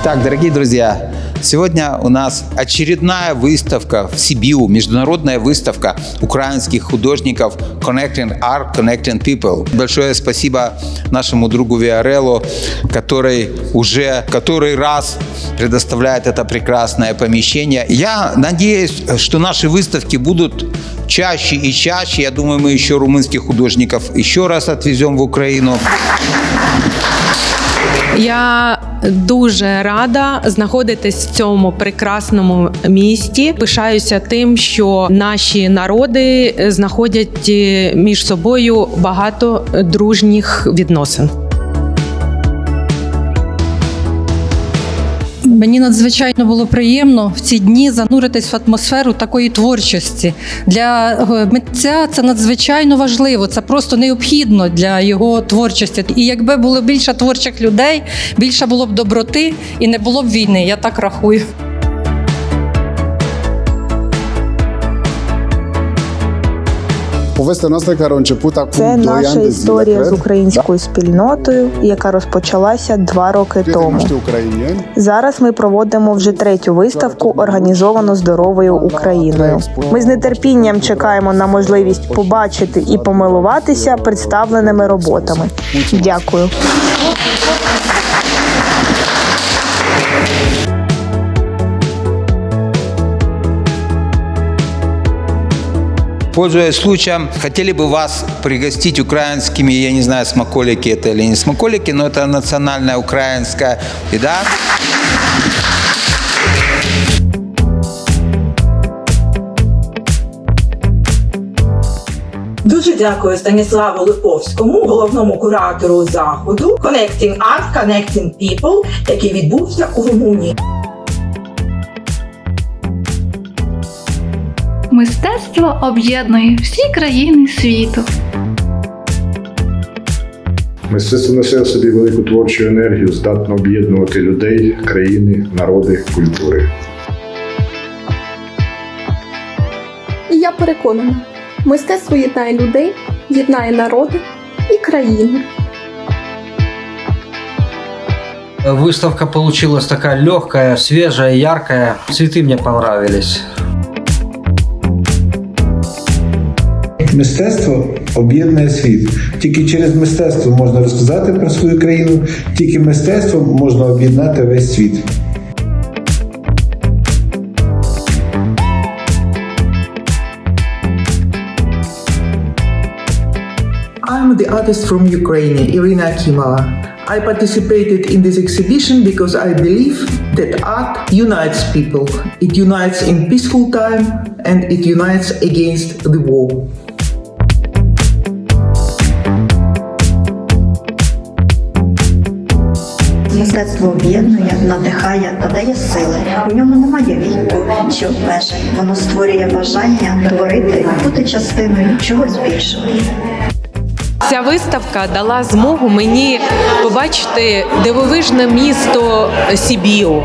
Итак, дорогие друзья, сегодня у нас очередная выставка в Сибиу, международная выставка украинских художников Connecting Art, Connecting People. Большое спасибо нашему другу Виареллу, который уже который раз предоставляет это прекрасное помещение. Я надеюсь, что наши выставки будут чаще и чаще. Я думаю, мы еще румынских художников еще раз отвезем в Украину. Я дуже рада знаходитись в цьому прекрасному місті. Пишаюся тим, що наші народи знаходять е, між собою багато дружніх відносин. Мені надзвичайно було приємно в ці дні зануритись в атмосферу такої творчості. Для е, митця це надзвичайно важливо, це просто необхідно для його творчості. І якби було більше творчих людей, більше було б доброти і не було б війни. Я так рахую. Povestea noastră care a început acum Це 2 наша de zile, історія з cred. українською спільнотою, яка розпочалася два роки Prieteni тому. noștri ucrainieni. Зараз ми проводимо вже третю виставку, організовану здоровою Україною. Ми з нетерпінням чекаємо на можливість побачити і помилуватися представленими роботами. Дякую. Пользуясь случаем, хотели бы вас пригостить украинскими, я не знаю, смаколики это или не смаколики, но это национальная украинская еда. Дуже дякую Станіславу Липовському, головному куратору заходу Connecting Art, Connecting People, який відбувся у Румунії. Мистецтво об'єднує всі країни світу. Мистецтво несе в собі велику творчу енергію, здатно об'єднувати людей, країни, народи, культури. І я переконана, мистецтво єднає людей, єднає народи і країни. Выставка получилась такая легкая, свежая, яркая. Цветы мне понравились. Мистецтво об'єднує світ. Тільки через мистецтво можна розказати про свою країну, тільки мистецтвом можна об'єднати весь світ. I'm the artist from Ukraine, Irina Akimova. I participated in this exhibition because I believe that art unites people. It unites in peaceful time and it unites against the war. Мистецтво об'єднує, надихає та дає сили. У ньому немає віку чи обмежень. Воно створює бажання творити, бути частиною чогось більшого. Ця виставка дала змогу мені побачити дивовижне місто Сібіо.